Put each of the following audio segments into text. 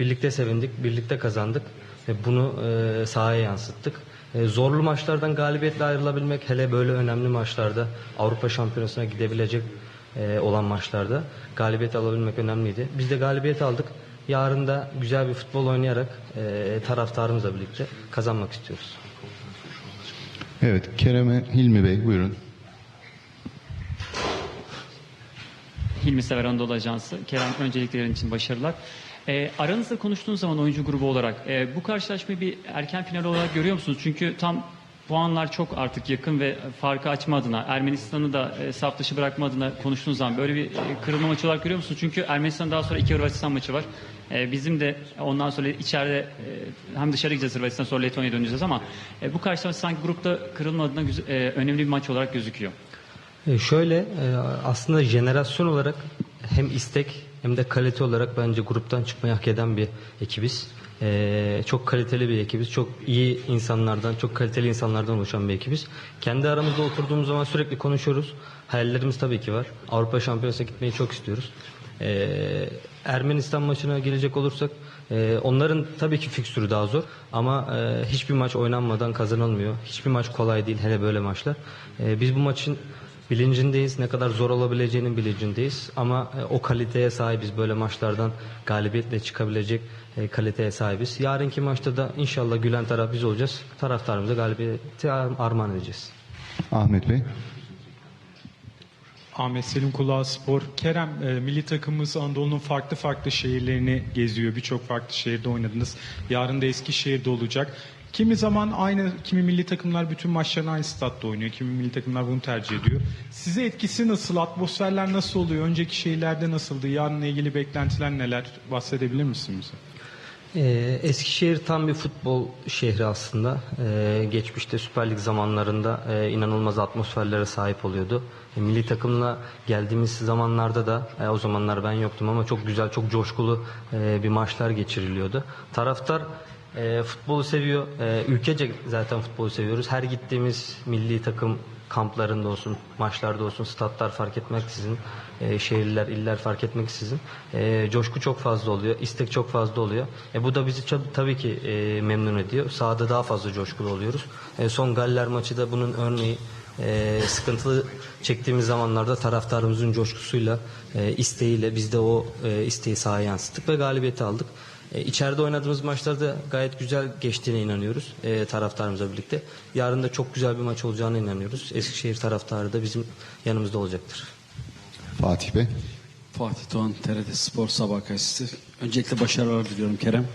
Birlikte sevindik, birlikte kazandık ve bunu e, sahaya yansıttık. E, zorlu maçlardan galibiyetle ayrılabilmek hele böyle önemli maçlarda Avrupa Şampiyonası'na gidebilecek e, olan maçlarda galibiyet alabilmek önemliydi. Biz de galibiyet aldık. Yarın da güzel bir futbol oynayarak taraftarımızla birlikte kazanmak istiyoruz. Evet, Kerem'e Hilmi Bey buyurun. Hilmi Sever Anadolu Ajansı. Kerem önceliklerin için başarılar. E, aranızda konuştuğunuz zaman oyuncu grubu olarak e, bu karşılaşmayı bir erken final olarak görüyor musunuz? Çünkü tam puanlar çok artık yakın ve farkı açma adına Ermenistan'ı da e, saf dışı bırakma adına konuştuğunuz zaman böyle bir e, kırılma maçı olarak görüyor musunuz? Çünkü Ermenistan daha sonra iki Hırvatistan maçı var. E, bizim de ondan sonra içeride e, hem dışarı gideceğiz Hırvatistan sonra Letonya'ya döneceğiz ama e, bu karşılaşma sanki grupta kırılma adına e, önemli bir maç olarak gözüküyor. E, şöyle e, aslında jenerasyon olarak hem istek hem de kalite olarak bence gruptan çıkmayı hak eden bir ekibiz. E, çok kaliteli bir ekibiz. Çok iyi insanlardan, çok kaliteli insanlardan oluşan bir ekibiz. Kendi aramızda oturduğumuz zaman sürekli konuşuyoruz. Hayallerimiz tabii ki var. Avrupa Şampiyonası'na gitmeyi çok istiyoruz. E, Ermenistan maçına gelecek olursak e, onların tabii ki fikstürü daha zor ama e, hiçbir maç oynanmadan kazanılmıyor. Hiçbir maç kolay değil hele böyle maçlar. E, biz bu maçın bilincindeyiz. Ne kadar zor olabileceğinin bilincindeyiz. Ama e, o kaliteye sahibiz. Böyle maçlardan galibiyetle çıkabilecek e, kaliteye sahibiz. Yarınki maçta da inşallah gülen taraf biz olacağız. Taraftarımıza galibiyeti ar- armağan edeceğiz. Ahmet Bey. Ahmet Selim Kulağı Spor. Kerem, e, milli takımımız Anadolu'nun farklı farklı şehirlerini geziyor. Birçok farklı şehirde oynadınız. Yarın da Eskişehir'de olacak. Kimi zaman aynı, kimi milli takımlar bütün maçlarını aynı statta oynuyor. Kimi milli takımlar bunu tercih ediyor. Size etkisi nasıl? Atmosferler nasıl oluyor? Önceki şehirlerde nasıldı? Yarınla ilgili beklentiler neler? Bahsedebilir misin bize? Ee, Eskişehir tam bir futbol şehri aslında. Ee, geçmişte Süper Lig zamanlarında e, inanılmaz atmosferlere sahip oluyordu. E, milli takımla geldiğimiz zamanlarda da e, o zamanlar ben yoktum ama çok güzel, çok coşkulu e, bir maçlar geçiriliyordu. Taraftar e, futbolu seviyor. E, ülkece zaten futbolu seviyoruz. Her gittiğimiz milli takım kamplarında olsun, maçlarda olsun, statlar fark etmeksizin, e, şehirler, iller fark etmeksizin e, coşku çok fazla oluyor, istek çok fazla oluyor. E, bu da bizi tabii ki e, memnun ediyor. Sahada daha fazla coşkulu oluyoruz. E, son Galler maçı da bunun örneği. E, sıkıntılı çektiğimiz zamanlarda taraftarımızın coşkusuyla, e, isteğiyle biz de o e, isteği sahaya yansıttık ve galibiyeti aldık. E, içeride oynadığımız maçlarda gayet güzel geçtiğine inanıyoruz e, taraftarımızla birlikte. Yarın da çok güzel bir maç olacağına inanıyoruz. Eskişehir taraftarı da bizim yanımızda olacaktır. Fatih Bey. Fatih Doğan, TRT Spor Sabah Gazetesi. Öncelikle başarılar diliyorum Kerem.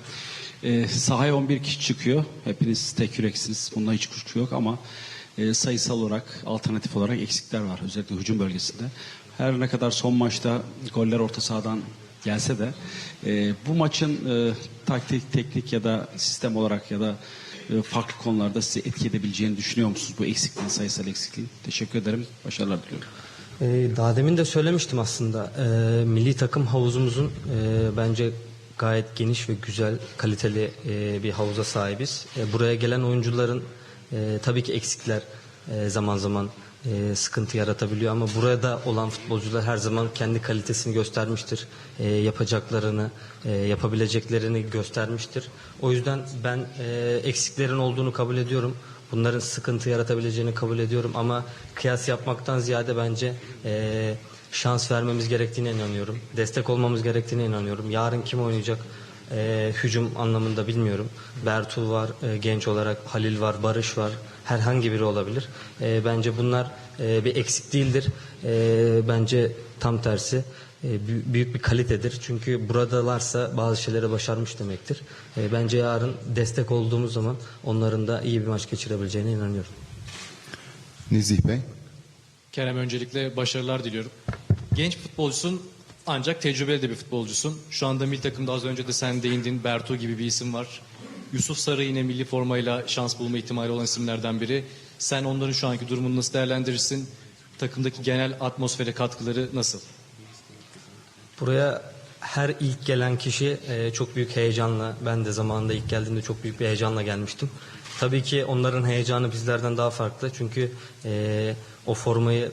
Ee, sahaya 11 kişi çıkıyor. Hepiniz tek yüreksiniz. Bunda hiç kuşku yok ama e, sayısal olarak, alternatif olarak eksikler var. Özellikle hücum bölgesinde. Her ne kadar son maçta goller orta sahadan gelse de e, bu maçın e, taktik, teknik ya da sistem olarak ya da e, farklı konularda size etki edebileceğini düşünüyor musunuz? Bu eksikliğin, sayısal eksikliğin. Teşekkür ederim. Başarılar diliyorum. E, daha demin de söylemiştim aslında. E, milli takım havuzumuzun e, bence gayet geniş ve güzel, kaliteli e, bir havuza sahibiz. E, buraya gelen oyuncuların e, tabii ki eksikler e, zaman zaman e, sıkıntı yaratabiliyor ama burada olan futbolcular her zaman kendi kalitesini göstermiştir. E, yapacaklarını, e, yapabileceklerini göstermiştir. O yüzden ben e, eksiklerin olduğunu kabul ediyorum. Bunların sıkıntı yaratabileceğini kabul ediyorum ama kıyas yapmaktan ziyade bence e, şans vermemiz gerektiğine inanıyorum. Destek olmamız gerektiğine inanıyorum. Yarın kim oynayacak? E, hücum anlamında bilmiyorum. Bertu var, e, genç olarak Halil var, Barış var. Herhangi biri olabilir. E, bence bunlar e, bir eksik değildir. E, bence tam tersi e, bü- büyük bir kalitedir. Çünkü buradalarsa bazı şeyleri başarmış demektir. E, bence yarın destek olduğumuz zaman onların da iyi bir maç geçirebileceğine inanıyorum. Nezih Bey. Kerem öncelikle başarılar diliyorum. Genç futbolcusun ancak tecrübeli de bir futbolcusun. Şu anda milli takımda az önce de sen değindin Bertu gibi bir isim var. Yusuf Sarı yine milli formayla şans bulma ihtimali olan isimlerden biri. Sen onların şu anki durumunu nasıl değerlendirirsin? Takımdaki genel atmosfere katkıları nasıl? Buraya her ilk gelen kişi e, çok büyük heyecanla, ben de zamanında ilk geldiğimde çok büyük bir heyecanla gelmiştim. Tabii ki onların heyecanı bizlerden daha farklı çünkü e, o formayı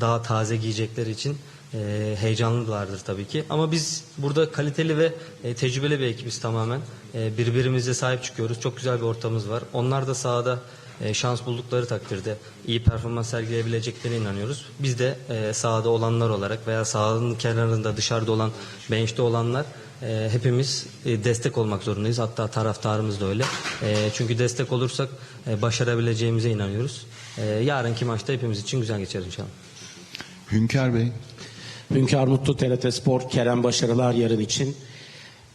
daha taze giyecekleri için e, heyecanlılardır tabii ki. Ama biz burada kaliteli ve e, tecrübeli bir ekibiz tamamen. E, birbirimize sahip çıkıyoruz. Çok güzel bir ortamımız var. Onlar da sahada e, şans buldukları takdirde iyi performans sergileyebileceklerine inanıyoruz. Biz de e, sahada olanlar olarak veya sahanın kenarında dışarıda olan bench'te olanlar e, hepimiz e, destek olmak zorundayız. Hatta taraftarımız da öyle. E, çünkü destek olursak e, başarabileceğimize inanıyoruz. E, yarınki maçta hepimiz için güzel geçer inşallah. Hünkar Bey. Hünkar Mutlu TRT Spor Kerem başarılar yarın için.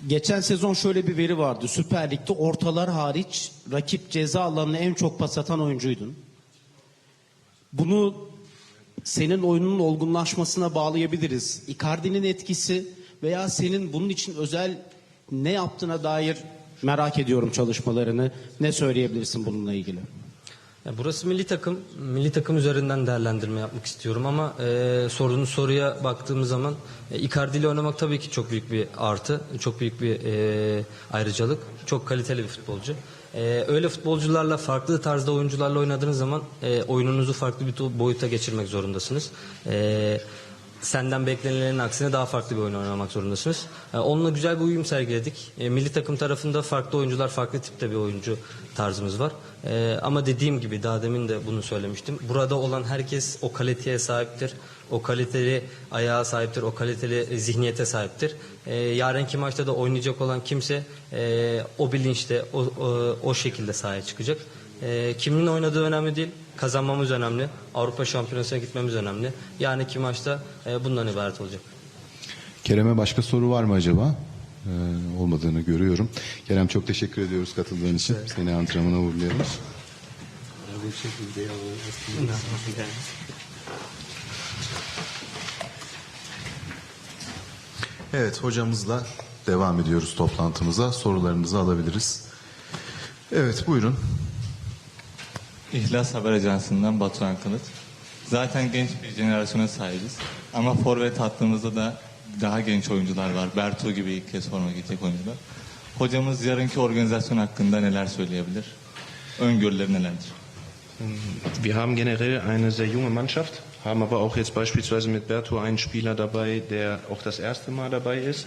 Geçen sezon şöyle bir veri vardı. Süper Lig'de ortalar hariç rakip ceza alanına en çok pas atan oyuncuydun. Bunu senin oyunun olgunlaşmasına bağlayabiliriz. Icardi'nin etkisi veya senin bunun için özel ne yaptığına dair merak ediyorum çalışmalarını. Ne söyleyebilirsin bununla ilgili? Ya burası milli takım. Milli takım üzerinden değerlendirme yapmak istiyorum ama e, sorduğunuz soruya baktığımız zaman e, Icardi ile oynamak tabii ki çok büyük bir artı, çok büyük bir e, ayrıcalık. Çok kaliteli bir futbolcu. E, öyle futbolcularla farklı tarzda oyuncularla oynadığınız zaman e, oyununuzu farklı bir boyuta geçirmek zorundasınız. E, senden beklenilenin aksine daha farklı bir oyun oynamak zorundasınız. E, onunla güzel bir uyum sergiledik. E, milli takım tarafında farklı oyuncular, farklı tipte bir oyuncu tarzımız var. E, ama dediğim gibi daha demin de bunu söylemiştim. Burada olan herkes o kaliteye sahiptir. O kaliteli ayağa sahiptir, o kaliteli zihniyete sahiptir. Yarınki maçta da oynayacak olan kimse o bilinçte, o, o, o şekilde sahaya çıkacak. E, kimin oynadığı önemli değil. Kazanmamız önemli. Avrupa Şampiyonası'na gitmemiz önemli. Yani iki maçta e, bundan ibaret olacak. Kerem'e başka soru var mı acaba? Ee, olmadığını görüyorum. Kerem çok teşekkür ediyoruz katıldığın için. Seni antrenmana uğurluyoruz. Evet hocamızla devam ediyoruz toplantımıza. Sorularınızı alabiliriz. Evet buyurun. İhlas Haber Ajansı'ndan Batuhan Kılıç. Zaten genç bir jenerasyona sahibiz. Ama forvet hattımızda da daha genç oyuncular var. Bertu gibi ilk kez forma gidecek oyuncular. Hocamız yarınki organizasyon hakkında neler söyleyebilir? Öngörüleri nelerdir? Wir haben generell eine sehr junge Mannschaft, haben aber auch jetzt beispielsweise mit Berto einen Spieler dabei, der auch das erste Mal dabei ist.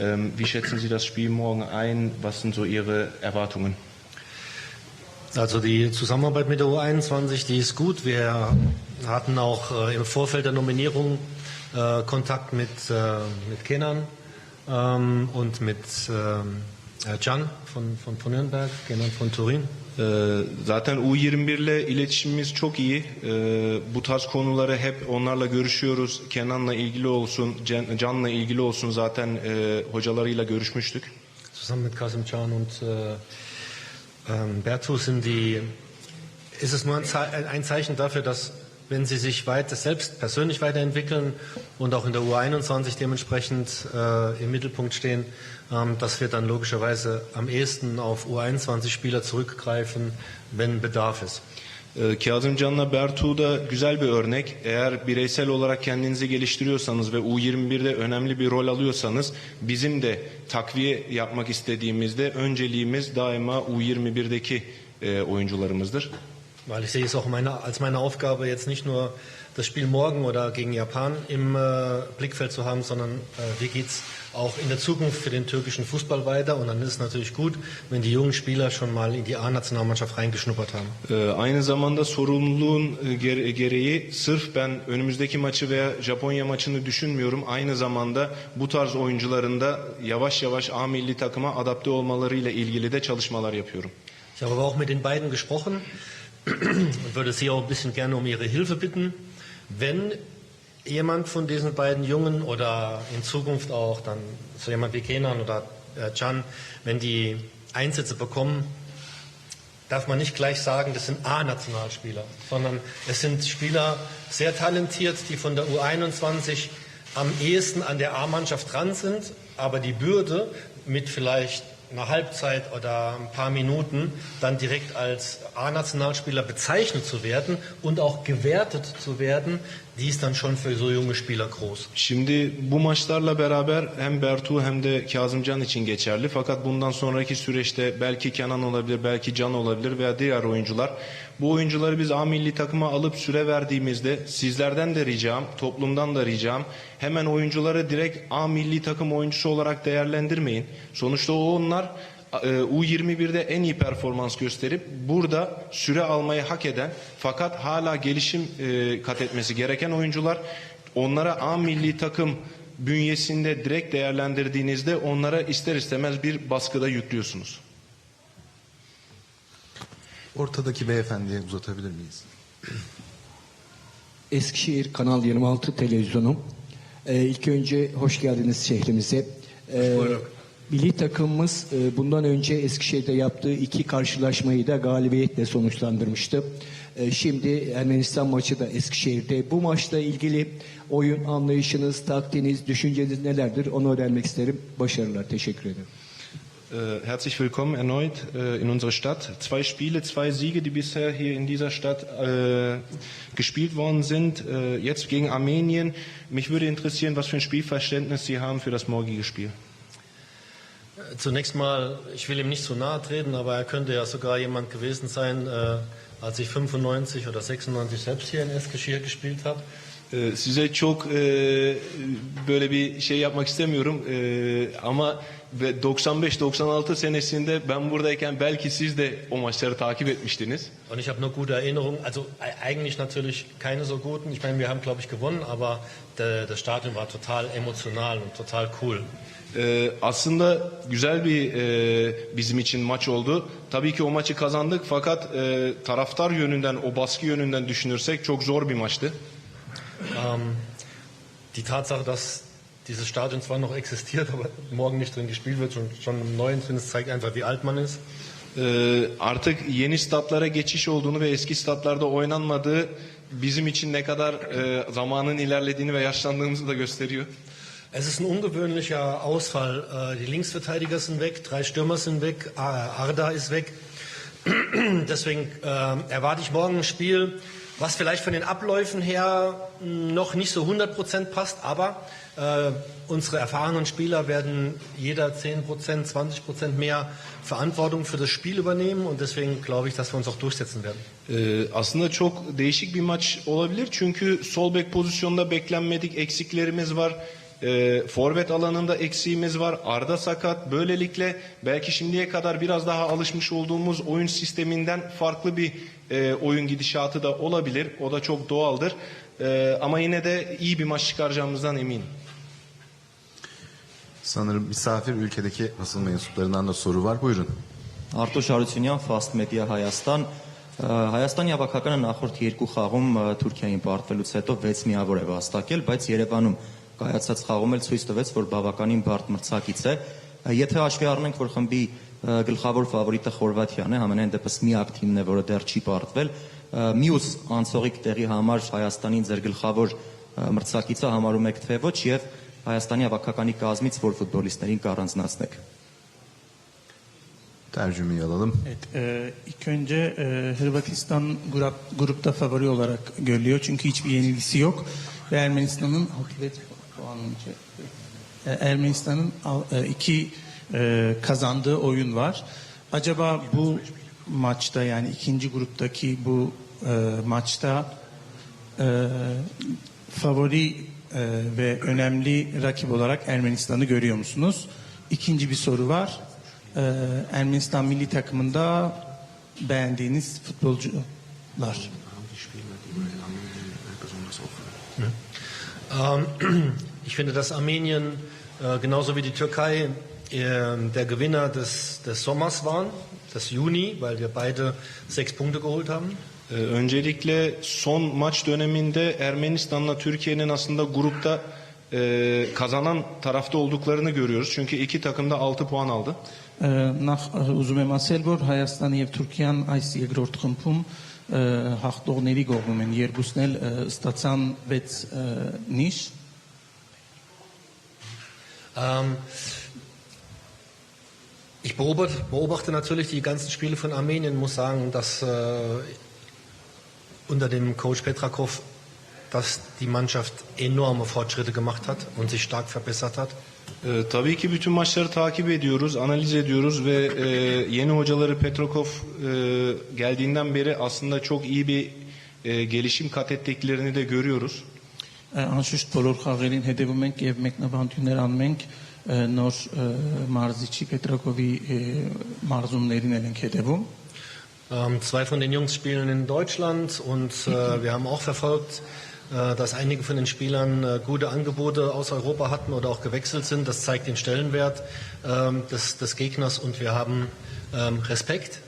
Ähm, wie schätzen Sie das Spiel morgen ein? Was sind so Ihre Erwartungen? Also die Zusammenarbeit mit der U21, die ist gut. Wir hatten auch äh, im Vorfeld der Nominierung äh, Kontakt mit, äh, mit Kenan ähm, und mit ähm, äh, Can von, von, von Nürnberg, Kenan von Turin. Ee, Zaten U21 ile iletişimimiz çok iyi. Bu tarz konuları hep onlarla görüşüyoruz. Kenan'la ilgili olsun, Can- Can'la ilgili olsun zaten e, hocalarıyla görüşmüştük. Zusammen mit Kasim Can und äh, ähm, Bertu die, ist es nur ein, Ze ein Zeichen dafür, dass wenn sie sich weiter, selbst persönlich weiterentwickeln und auch in der U21 dementsprechend äh, im Mittelpunkt stehen, ähm, dass wir dann logischerweise am ehesten auf U21-Spieler zurückgreifen, wenn Bedarf ist. Ee, Kazım Can'la Bertu da güzel bir örnek. Eğer bireysel olarak kendinizi geliştiriyorsanız ve U21'de önemli bir rol alıyorsanız bizim de takviye yapmak istediğimizde önceliğimiz daima U21'deki e, oyuncularımızdır. Weil ich sehe es auch meine, als meine Aufgabe, jetzt nicht nur das Spiel morgen oder gegen Japan im äh, Blickfeld zu haben, sondern äh, wie geht's auch in der Zukunft für den türkischen Fußball weiter. Und dann ist es natürlich gut, wenn die jungen Spieler schon mal in die A-Nationalmannschaft reingeschnuppert haben. Ee, aynı zamanda sorumluluğun e, gere- gereği sırf ben önümüzdeki maçı veya Japonya maçını düşünmüyorum. Aynı zamanda bu tarz oyuncuların da yavaş yavaş A milli takıma adapte olmalarıyla ilgili de çalışmalar yapıyorum. Ich habe aber auch mit den beiden gesprochen und würde Sie auch ein bisschen gerne um Ihre Hilfe bitten. Wenn jemand von diesen beiden Jungen oder in Zukunft auch dann so jemand wie Kenan oder äh, Can, wenn die Einsätze bekommen, darf man nicht gleich sagen, das sind A-Nationalspieler, sondern es sind Spieler sehr talentiert, die von der U21 am ehesten an der A-Mannschaft dran sind, aber die Bürde mit vielleicht einer Halbzeit oder ein paar Minuten dann direkt als A-Nationalspieler bezeichnet zu werden und auch gewertet zu werden, die ist dann schon für so junge Spieler groß. Şimdi bu maçlarla beraber hem Bertu hem de Kazımcan için geçerli. Fakat bundan sonraki süreçte belki Kenan olabilir, belki Can olabilir veya diğer oyuncular. Bu oyuncuları biz A milli takıma alıp süre verdiğimizde sizlerden de ricam, toplumdan da ricam hemen oyuncuları direkt A milli takım oyuncusu olarak değerlendirmeyin. Sonuçta o onlar U21'de en iyi performans gösterip burada süre almayı hak eden fakat hala gelişim e, kat etmesi gereken oyuncular onlara A milli takım bünyesinde direkt değerlendirdiğinizde onlara ister istemez bir baskıda yüklüyorsunuz. Ortadaki beyefendiye uzatabilir miyiz? Eskişehir Kanal 26 televizyonu. Ee, ilk önce hoş geldiniz şehrimize. Ee, milli takımımız e, bundan önce Eskişehir'de yaptığı iki karşılaşmayı da galibiyetle sonuçlandırmıştı. Ee, şimdi Ermenistan maçı da Eskişehir'de. Bu maçla ilgili oyun anlayışınız, taktiğiniz, düşünceniz nelerdir? Onu öğrenmek isterim. Başarılar. Teşekkür ederim. Äh, herzlich willkommen erneut äh, in unserer Stadt. Zwei Spiele, zwei Siege, die bisher hier in dieser Stadt äh, gespielt worden sind. Äh, jetzt gegen Armenien. Mich würde interessieren, was für ein Spielverständnis Sie haben für das morgige Spiel. Zunächst mal, ich will ihm nicht zu nahe treten, aber er könnte ja sogar jemand gewesen sein, äh, als ich 95 oder 96 selbst hier in Eskişehir gespielt habe. Ee, Size çok e, böyle bir şey yapmak istemiyorum Ee, ama ve 95-96 senesinde ben buradayken belki siz de o maçları takip etmiştiniz. Und ich habe nur gute Erinnerungen, also e- eigentlich natürlich keine so guten. Ich meine, wir haben, glaube ich, gewonnen, aber das Stadion war total emotional und total cool. Ee, aslında güzel bir e, bizim için maç oldu. Tabii ki o maçı kazandık fakat e, taraftar yönünden, o baskı yönünden düşünürsek çok zor bir maçtı. Ähm, die Tatsache, dass dieses Stadion zwar noch existiert, aber morgen nicht drin gespielt wird, schon, schon im neuen Sinne, zeigt einfach, wie alt man ist. Ee, artık yeni statlara geçiş olduğunu ve eski statlarda oynanmadığı bizim için ne kadar e, zamanın ilerlediğini ve yaşlandığımızı da gösteriyor. Es ist ein ungewöhnlicher Ausfall. Äh, Die Linksverteidiger sind weg, drei Stürmer sind weg, Arda ist weg. Deswegen ähm, erwarte ich morgen ein Spiel, was vielleicht von den Abläufen her mh, noch nicht so 100% passt, aber äh, unsere erfahrenen Spieler werden jeder 10%, 20% mehr Verantwortung für das Spiel übernehmen und deswegen glaube ich, dass wir uns auch durchsetzen werden. Ee, aslında çok değişik bir maç olabilir çünkü sol bek pozisyonunda beklenmedik eksiklerimiz var. Ee, forvet alanında eksiğimiz var. Arda sakat. Böylelikle belki şimdiye kadar biraz daha alışmış olduğumuz oyun sisteminden farklı bir e, oyun gidişatı da olabilir. O da çok doğaldır. Ee, ama yine de iyi bir maç çıkaracağımızdan eminim. Sanırım misafir ülkedeki basın mensuplarından da soru var. Buyurun. Արտո Շարությունյան, Fast Media Հայաստան։ Ա, Հայաստանի հավաքականը նախորդ երկու խաղում ա, Թուրքիային պարտվելուց հետո 6 միավոր է վաստակել, բայց Երևանում կայացած խաղում էլ ցույց տվեց, որ բավականին բարդ մրցակից է։ Եթե հաշվի առնենք, որ խմբի գլխավոր ֆավորիտը Խորվաթիան է, համենայն դեպս միակ թիմն է, որը դեռ չի պարտվել, մյուս անցողիկ տեղի համար Հայաստանին ձեր գլխավոր մրցակիցը համարում եք թե ոչ եւ Հայաստանի հավաքականի կազմից որ ֆուտբոլիստներին կառանձնացնեք։ Tercümeyi alalım. Evet, e, ilk önce e, Hırvatistan grup, grupta favori olarak görülüyor. Çünkü hiçbir yenilgisi yok. Ve Ermenistan'ın akıbet puanınca e, Ermenistan'ın e, iki e, kazandığı oyun var. Acaba bu maçta yani ikinci gruptaki bu e, maçta favori ve önemli rakip olarak Ermenistan'ı görüyor musunuz? İkinci bir soru var. Ermenistan milli takımında beğendiğiniz futbolcular. Ähm, ich finde, dass Armenien äh, genauso wie die Türkei äh, der Gewinner des, des Sommers waren, des Juni, weil wir beide sechs Punkte geholt haben. Ee, öncelikle son maç döneminde Ermenistan'la Türkiye'nin aslında grupta e, kazanan tarafta olduklarını görüyoruz. Çünkü iki takım da 6 puan aldı. Ը, Նախ ը, ուզում եմ ասել, որ Հայաստանը եւ Թուրքիան այս երկրորդ խմբում ը, հաղթողների կողմում են երկուսն էլ ը, ստացան 6 ը, նիշ Ähm, ich beobachte, beobachte natürlich die ganzen Spiele von Armenien, muss sagen, dass äh, unter dem Coach Petrakov dass die Mannschaft enorme Fortschritte gemacht hat und sich stark verbessert hat. Ee, tabii ki bütün maçları takip ediyoruz, analiz ediyoruz ve e, yeni hocaları Petrokov e, geldiğinden beri aslında çok iyi bir e, gelişim kat ettiklerini de görüyoruz. Ը, Անշուշտ բոլոր խաղերին հետևում ենք եւ մեկնաբանություններ անում ենք ը, նոր ը, մարզիչի Պետրակովի ը, մարզումներին էլ ենք հետևում։ Ähm, zwei von den Jungs spielen in Deutschland und äh, wir haben auch verfolgt, äh, dass einige von den Spielern äh, gute Angebote aus Europa hatten oder auch gewechselt sind. Das zeigt den Stellenwert ähm, des, des Gegners und wir haben ähm, Respekt,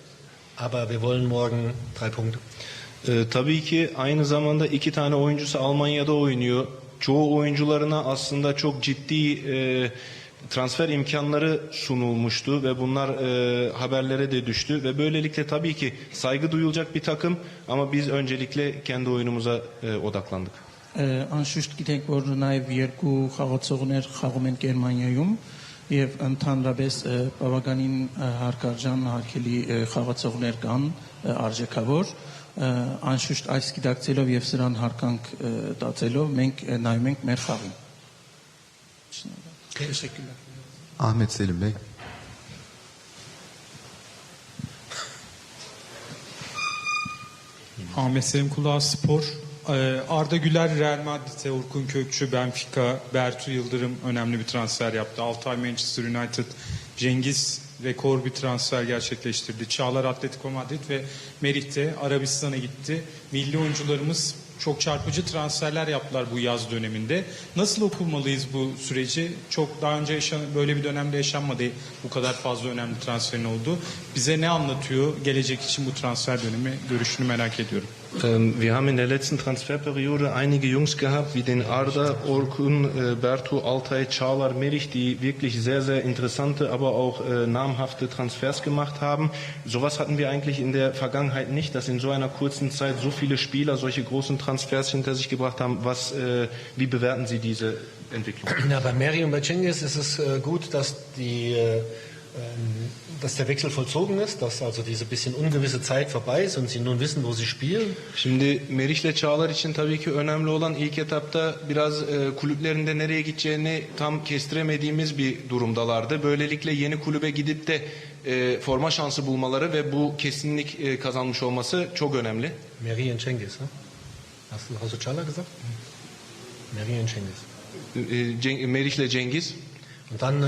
aber wir wollen morgen drei Punkte. Ee, tabii ki aynı zamanda iki tane oyuncusu Almanya'da oynuyor. Çoğu oyuncularına aslında çok ciddi e, transfer imkanları sunulmuştu ve bunlar e, haberlere de düştü ve böylelikle tabii ki saygı duyulacak bir takım ama biz öncelikle kendi oyunumuza e, odaklandık. Ը, Անշուշտ գիտենք, որ նաև երկու խաղացողներ խաղում են Գերմանիայում եւ ընդհանրապես ը, բավականին ը, հարկարժան հարկելի ը, խաղացողներ կան ը, արժեքավոր Ը, անշուշտ այս գիտակցելով եւ սրան հարկանք ը, տածելով մենք ը, նայում ենք մեր խաղին։ Teşekkürler. Ahmet Selim Bey. Ahmet Selim Kulağı Spor. Ee, Arda Güler Real Madrid'e, Orkun Kökçü Benfica, Bertu Yıldırım önemli bir transfer yaptı. Altay Manchester United, Cengiz rekor bir transfer gerçekleştirdi. Çağlar Atletico Madrid ve Merih de Arabistan'a gitti. Milli oyuncularımız çok çarpıcı transferler yaptılar bu yaz döneminde. Nasıl okulmalıyız bu süreci? Çok daha önce yaşan, böyle bir dönemde yaşanmadı bu kadar fazla önemli transferin oldu. Bize ne anlatıyor gelecek için bu transfer dönemi? Görüşünü merak ediyorum. Ähm, Wir haben in der letzten Transferperiode einige Jungs gehabt, wie den Arda, Orkun, äh, Bertu, Altay, Çağlar, Merich, die wirklich sehr, sehr interessante, aber auch äh, namhafte Transfers gemacht haben. Sowas hatten wir eigentlich in der Vergangenheit nicht, dass in so einer kurzen Zeit so viele Spieler solche großen Transfers hinter sich gebracht haben. Was, äh, wie bewerten Sie diese Entwicklung? Ja, bei Mary und bei Cengiz ist es äh, gut, dass, die, äh, dass der Wechsel vollzogen ist, dass also diese bisschen ungewisse Zeit vorbei ist und sie nun wissen, wo sie spielen. Şimdi Meriç'le Çağlar için tabii ki önemli olan ilk etapta biraz e, kulüplerinde nereye gideceğini tam kestiremediğimiz bir durumdalardı. Böylelikle yeni kulübe gidip de e, forma şansı bulmaları ve bu kesinlik e, kazanmış olması çok önemli. Und Cengiz, ne? Hast du, hast du Chala gesagt? Und Cengiz. E, Ceng- Meriç'le Cengiz. Und dann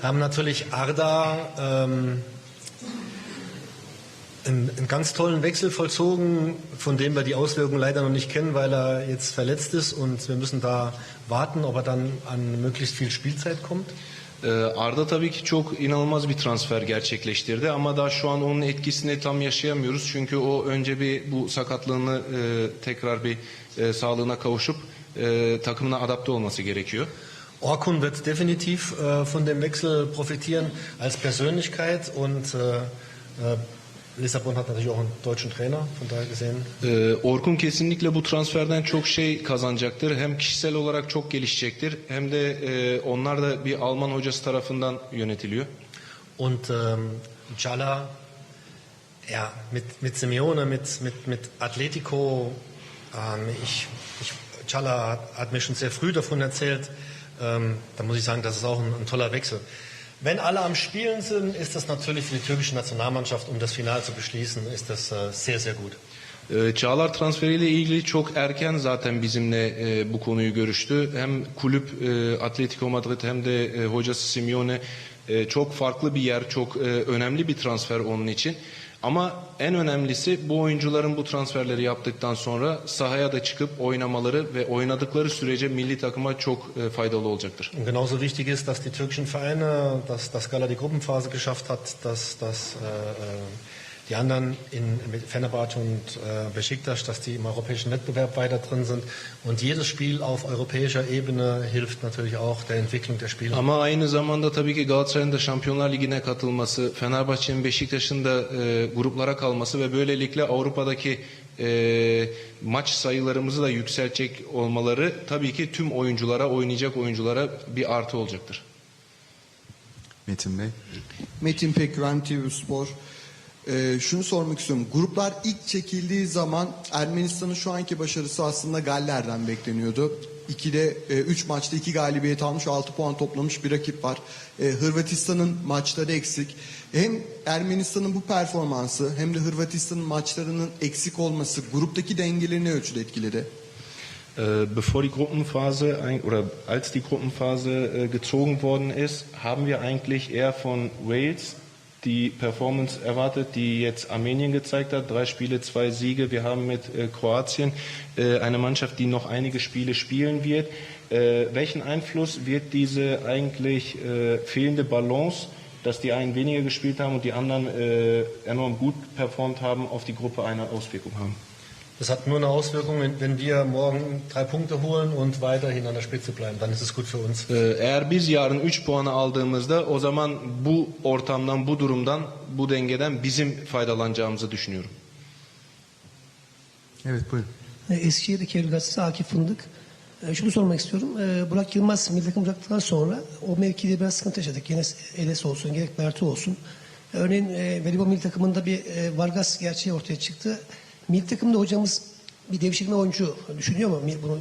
äh, haben natürlich Arda ähm, einen, einen ganz tollen Wechsel vollzogen, von dem wir die Auswirkungen leider noch nicht kennen, weil er jetzt verletzt ist und wir müssen da warten, ob er dann an möglichst viel Spielzeit kommt. Ee, Arda tabii ki çok inanılmaz bir transfer gerçekleştirdi ama daha şu an onun etkisini tam yaşayamıyoruz. Çünkü o önce bir bu sakatlığını e, tekrar bir e, sağlığına kavuşup e, takımına adapte olması gerekiyor. Orkun wird definitiv äh, von dem Wechsel profitieren als Persönlichkeit und äh, äh, Lissabon hat natürlich auch einen deutschen Trainer, von daher gesehen. Ee, Orkun kesinlikle bu transferden çok şey kazanacaktır. Hem kişisel olarak çok gelişecektir hem de e, onlar da bir Alman hocası tarafından yönetiliyor. Und ähm, Jalla, ja, mit, mit Simeone, mit, mit, mit Atletico, ähm, ich, ich, Jalla hat, hat mir schon sehr früh davon erzählt. Ähm, da muss ich sagen, das ist auch ein, ein toller Wechsel. Wenn alle am Spielen sind, ist das natürlich für die türkische Nationalmannschaft, um das Final zu beschließen, ist das äh, sehr, sehr gut. Ee, Çağlar transferiyle ilgili çok erken zaten bizimle e, bu konuyu görüştü. Hem kulüp e, Atletico Madrid hem de e, hocası Simeone e, çok farklı bir yer, çok e, önemli bir transfer onun için. Ama en önemlisi bu oyuncuların bu transferleri yaptıktan sonra sahaya da çıkıp oynamaları ve oynadıkları sürece milli takıma çok e, faydalı olacaktır. Genauso wichtig ist, dass die türkischen Vereine, dass, dass Gala die Gruppenphase geschafft hat, dass, dass äh, äh, die anderen in Fenerbahce und äh, Besiktas, dass die im europäischen Wettbewerb weiter drin sind. Und jedes Spiel auf europäischer Ebene hilft natürlich auch der Entwicklung der Spieler. Ama aynı zamanda tabii ki Galatasaray'ın da Şampiyonlar Ligi'ne katılması, Fenerbahçe'nin Beşiktaş'ın da e, gruplara kalması ve böylelikle Avrupa'daki e, maç sayılarımızı da yükseltecek olmaları tabii ki tüm oyunculara, oynayacak oyunculara bir artı olacaktır. Metin Bey. Metin Peküren TV Spor. Ee, şunu sormak istiyorum. Gruplar ilk çekildiği zaman Ermenistan'ın şu anki başarısı aslında Galler'den bekleniyordu. İkide, e, üç maçta iki galibiyet almış, 6 puan toplamış bir rakip var. E, Hırvatistan'ın maçları eksik. Hem Ermenistan'ın bu performansı hem de Hırvatistan'ın maçlarının eksik olması gruptaki dengeleri ne ölçüde etkiledi? Äh, Bevor die Gruppenphase oder als die Gruppenphase äh, gezogen worden ist, haben wir eigentlich eher von Wales die Performance erwartet, die jetzt Armenien gezeigt hat. Drei Spiele, zwei Siege. Wir haben mit äh, Kroatien äh, eine Mannschaft, die noch einige Spiele spielen wird. Äh, welchen Einfluss wird diese eigentlich äh, fehlende Balance, dass die einen weniger gespielt haben und die anderen äh, enorm gut performt haben, auf die Gruppe eine Auswirkung haben? Das hat nur eine Auswirkung, wenn- wenn wir morgen drei Punkte holen und weiterhin an der Spitze bleiben. Dann ist es gut für uns. Ee, Eğer biz yarın 3 puanı aldığımızda o zaman bu ortamdan, bu durumdan, bu dengeden bizim faydalanacağımızı düşünüyorum. Evet buyurun. E, Eskişehir'deki Eylül Gazetesi Akif Fındık. E, Şunu sormak istiyorum. E, Burak Yılmaz milli takım bıraktıktan sonra o mevkide biraz sıkıntı yaşadık. Yine Eles olsun, gerek Bertu olsun. Örneğin e, voleybol milli takımında bir e, Vargas gerçeği ortaya çıktı. Milli takımda hocamız bir devşirme oyuncu düşünüyor mu bunu?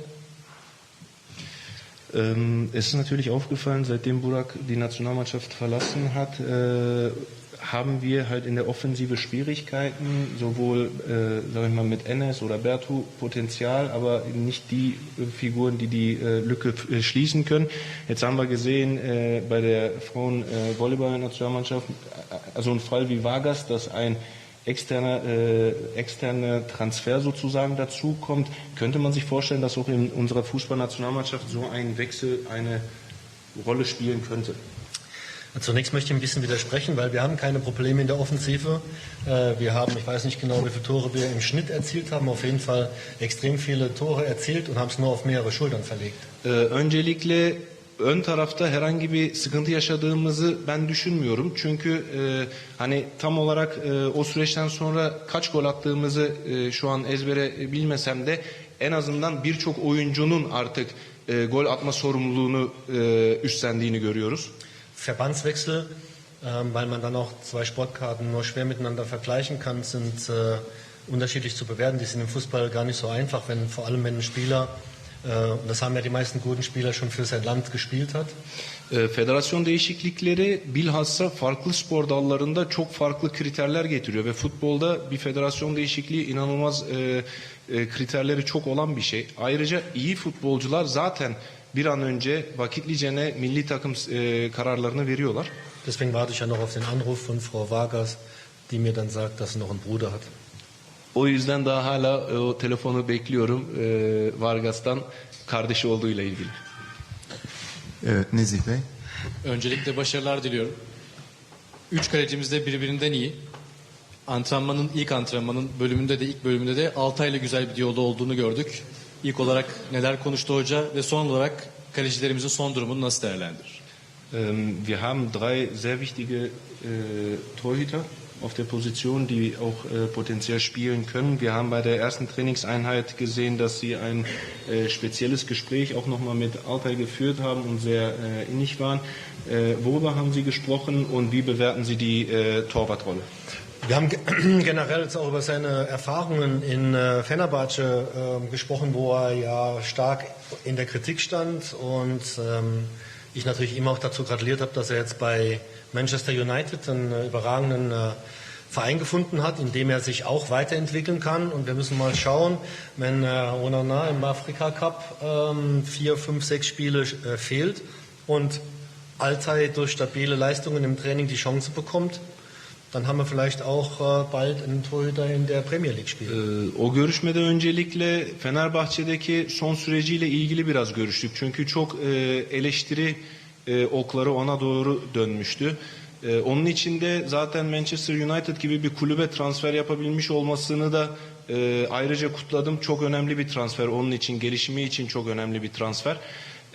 Ähm, es ist natürlich aufgefallen, seitdem Burak die Nationalmannschaft verlassen hat, äh, haben wir halt in der Offensive Schwierigkeiten, sowohl, äh, sag ich mal, mit Enes oder Bertu Potenzial, aber nicht die äh, Figuren, die die äh, Lücke äh, schließen können. Jetzt haben wir gesehen äh, bei der Frauen-Volleyball-Nationalmannschaft, äh, also ein Fall wie Vargas, dass ein externer äh, externe Transfer sozusagen dazu kommt, könnte man sich vorstellen, dass auch in unserer Fußballnationalmannschaft so ein Wechsel eine Rolle spielen könnte. Zunächst möchte ich ein bisschen widersprechen, weil wir haben keine Probleme in der Offensive. Äh, Wir haben, ich weiß nicht genau, wie viele Tore wir im Schnitt erzielt haben, auf jeden Fall extrem viele Tore erzielt und haben es nur auf mehrere Schultern verlegt. Ee, öncelikle ön tarafta herhangi bir sıkıntı yaşadığımızı ben düşünmüyorum. Çünkü e, hani tam olarak e, o süreçten sonra kaç gol attığımızı e, şu an ezbere bilmesem de en azından birçok oyuncunun artık e, gol atma sorumluluğunu e, üstlendiğini görüyoruz. Verbandswechsel, ähm, weil man dann auch zwei Sportkarten nur schwer miteinander vergleichen kann, sind äh, unterschiedlich zu bewerten. Die sind im Fußball gar nicht so einfach, wenn vor allem wenn ein Spieler, und das haben ja die meisten guten Spieler schon für sein Land gespielt hat, E, Federasyon değişiklikleri bilhassa farklı spor dallarında çok farklı kriterler getiriyor ve futbolda bir federasyon değişikliği inanılmaz e, e, kriterleri çok olan bir şey. Ayrıca iyi futbolcular zaten bir an önce vakitlicene milli takım e, kararlarını veriyorlar. Deswegen warte ich ja noch auf den Anruf von Frau Vargas, die mir dann sagt, dass sie noch einen Bruder hat. O yüzden daha hala e, o telefonu bekliyorum e, Vargas'tan kardeşi olduğuyla ilgili. Evet Nezih Bey. Öncelikle başarılar diliyorum. Üç kalecimiz de birbirinden iyi. Antrenmanın ilk antrenmanın bölümünde de ilk bölümünde de Altay'la güzel bir diyalog olduğunu gördük. İlk olarak neler konuştu hoca ve son olarak kalecilerimizin son durumunu nasıl değerlendirir? Ähm, wir haben drei sehr wichtige äh, Torhüter auf der Position, die auch äh, potenziell spielen können. Wir haben bei der ersten Trainingseinheit gesehen, dass sie ein äh, spezielles Gespräch auch nochmal mit Altay geführt haben und sehr äh, innig waren. Äh, worüber haben Sie gesprochen und wie bewerten Sie die äh, Torwartrolle? Wir haben ge- generell jetzt auch über seine Erfahrungen in äh, Fenerbahce äh, gesprochen, wo er ja stark in der Kritik stand und ähm, ich natürlich ihm auch dazu gratuliert habe, dass er jetzt bei Manchester United einen äh, überragenden äh, Verein gefunden hat, in dem er sich auch weiterentwickeln kann. Und wir müssen mal schauen, wenn äh, Onana im Afrika Cup ähm, vier, fünf, sechs Spiele äh, fehlt und Altay durch stabile Leistungen im Training die Chance bekommt, dann haben wir vielleicht auch bald einen Torhüter in der Premier League spielen. Ee, o görüşmede öncelikle Fenerbahçe'deki son süreciyle ilgili biraz görüştük. Çünkü çok e, eleştiri e, okları ona doğru dönmüştü. E, onun içinde zaten Manchester United gibi bir kulübe transfer yapabilmiş olmasını da e, ayrıca kutladım. Çok önemli bir transfer. Onun için gelişimi için çok önemli bir transfer.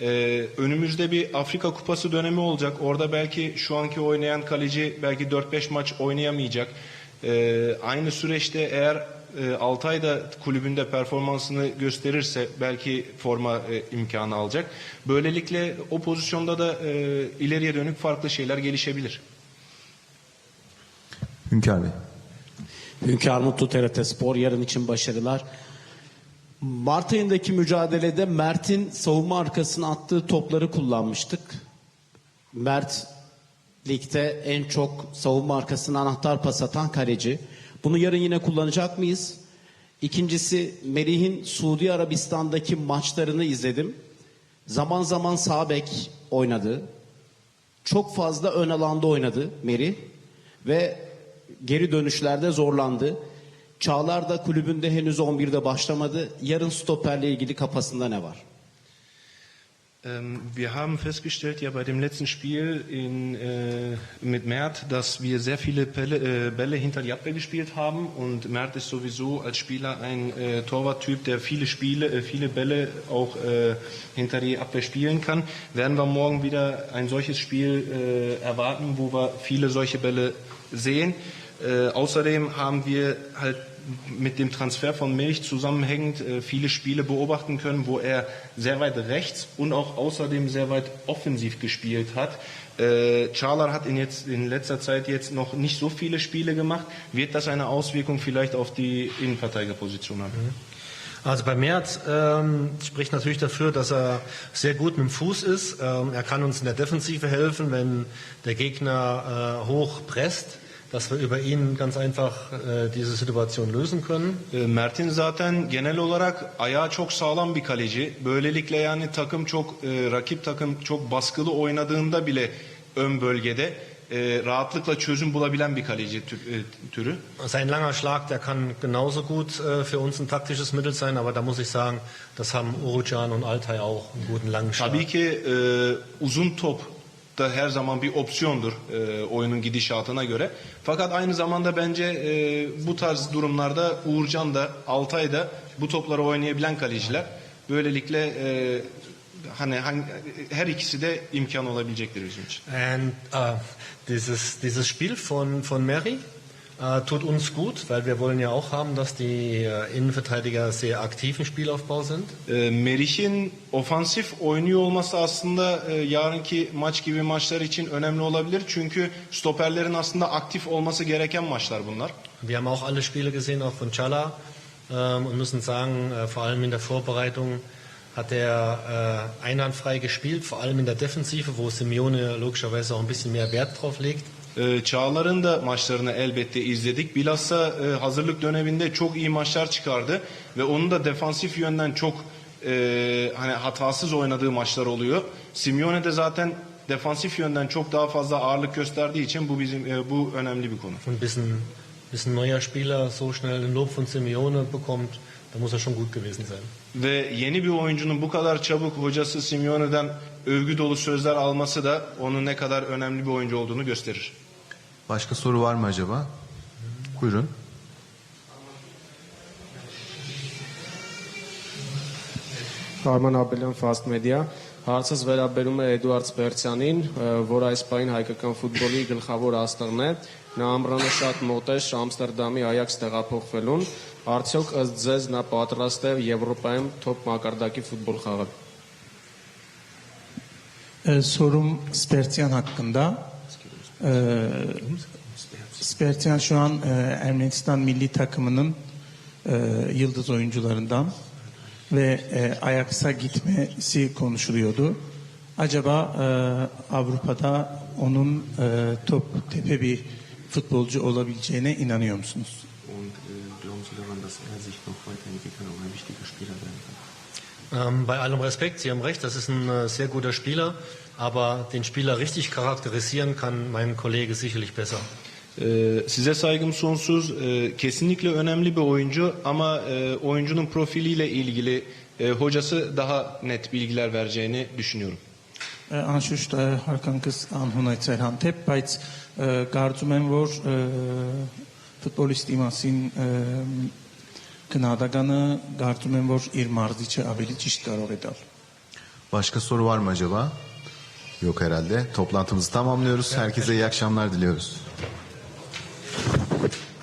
Ee, önümüzde bir Afrika Kupası dönemi olacak. Orada belki şu anki oynayan kaleci belki 4-5 maç oynayamayacak. Ee, aynı süreçte eğer e, Altay da kulübünde performansını gösterirse belki forma e, imkanı alacak. Böylelikle o pozisyonda da e, ileriye dönük farklı şeyler gelişebilir. Hünkar Bey. Hünkar Mutlu TRT Spor yarın için başarılar. Mart ayındaki mücadelede Mert'in savunma arkasına attığı topları kullanmıştık. Mert ligde en çok savunma arkasına anahtar pas atan kaleci. Bunu yarın yine kullanacak mıyız? İkincisi Merih'in Suudi Arabistan'daki maçlarını izledim. Zaman zaman sağ bek oynadı. Çok fazla ön alanda oynadı Merih ve geri dönüşlerde zorlandı. Çağlar da kulübünde henüz 11'de başlamadı. Yarın stoperle ilgili kafasında ne var? Ähm, wir haben festgestellt, ja bei dem letzten Spiel in, äh, mit Mert, dass wir sehr viele Bälle, äh, Bälle hinter die Abwehr gespielt haben und Mert ist sowieso als Spieler ein äh, Torwarttyp, der viele Spiele, äh, viele Bälle auch äh, hinter die Abwehr spielen kann. Werden wir morgen wieder ein solches Spiel äh, erwarten, wo wir viele solche Bälle sehen. Außerdem haben wir halt mit dem Transfer von Milch zusammenhängend äh, viele Spiele beobachten können, wo er sehr weit rechts und auch außerdem sehr weit offensiv gespielt hat. Äh, Charler hat in, jetzt, in letzter Zeit jetzt noch nicht so viele Spiele gemacht. Wird das eine Auswirkung vielleicht auf die Innenverteidigerposition haben? Also bei Merz ähm, spricht natürlich dafür, dass er sehr gut mit dem Fuß ist. Ähm, er kann uns in der Defensive helfen, wenn der Gegner äh, hoch presst, dass wir über ihn ganz einfach äh, diese Situation lösen können. E, Mert'in zaten genel olarak ayağı çok sağlam bir kaleci. Böylelikle yani takım çok e, rakip takım çok baskılı oynadığında bile ön bölgede e, rahatlıkla çözüm bulabilen bir kaleci tü- e, türü. Sein langer Schlag, der kann genauso gut äh, für uns ein taktisches Mittel sein, aber da muss ich sagen, das haben Urucan und Altay auch einen guten langen Schlag. Tabii ki e, uzun top da her zaman bir opsiyondur e, oyunun gidişatına göre. Fakat aynı zamanda bence e, bu tarz durumlarda Uğurcan da Altay da bu topları oynayabilen kaleciler. Böylelikle e, hani hangi- her ikisi de imkan olabilecektir bizim için. And uh, dieses, dieses Spiel von, von Mary uh, tut uns gut, weil wir wollen ja auch haben, dass die uh, Innenverteidiger sehr aktiv im Spielaufbau sind. E, Meriç'in ofansif oynuyor olması aslında e, yarınki maç gibi maçlar için önemli olabilir. Çünkü stoperlerin aslında aktif olması gereken maçlar bunlar. Wir haben auch alle Spiele gesehen, auch von Chala, ähm, und müssen sagen, äh, vor allem in der Vorbereitung hat er äh, einwandfrei gespielt, vor allem in der Defensive, wo Simeone logischerweise auch ein bisschen mehr Wert drauf legt. Ee, Çağlar'ın da maçlarını elbette izledik. Bilhassa e, hazırlık döneminde çok iyi maçlar çıkardı ve onun da defansif yönden çok e, hani hatasız oynadığı maçlar oluyor. Simeone de zaten defansif yönden çok daha fazla ağırlık gösterdiği için bu bizim e, bu önemli bir konu. Ein bisschen, bisschen neuer Spieler so schnell den Lob von Simeone bekommt, da muss er schon gut gewesen sein. Ve yeni bir oyuncunun bu kadar çabuk hocası Simeone'den övgü dolu sözler alması da onun ne kadar önemli bir oyuncu olduğunu gösterir. Başka soru var mı acaba? Buyurun. Արման Աբելյան Fast Media հարցս վերաբերում է Էդուարդ Սպերցյանին, որ այս պայն հայկական ֆուտբոլի գլխավոր աստղն է։ Նա ամռանը շատ մոտ է Ամստերդամի Այաքս տեղափոխվելուն։ Արդյոք ըստ ձեզ նա պատրաստ է Եվրոպայում top մակարդակի ֆուտբol խաղալ։ sorum Spertian hakkında. Ee, Spertian şu an e, Ermenistan milli takımının e, yıldız oyuncularından ve e, Ajax'a gitmesi konuşuluyordu. Acaba e, Avrupa'da onun e, top tepe bir futbolcu olabileceğine inanıyor musunuz? Ähm, bei allem Respekt, Sie haben recht, das ist ein äh, sehr guter Spieler, aber den Spieler richtig charakterisieren kann mein Kollege sicherlich besser. Ee, size saygım sonsuz. Ee, kesinlikle önemli bir oyuncu ama e, oyuncunun profiliyle ilgili e, hocası daha net bilgiler vereceğini düşünüyorum. Ը, Անշուշտ ը, հարկանքս անհունայց էր հանդեպ, բայց ը, կարծում եմ, որ ը, ֆուտբոլիստի մասին ը, Գնահատականը կարծում եմ, որ իր մարզիչը ավելի ճիշտ կարող է տալ։ Başka soru var mı acaba? Yok herhalde. Toplantımızı tamamlıyoruz. Herkese iyi akşamlar diliyoruz.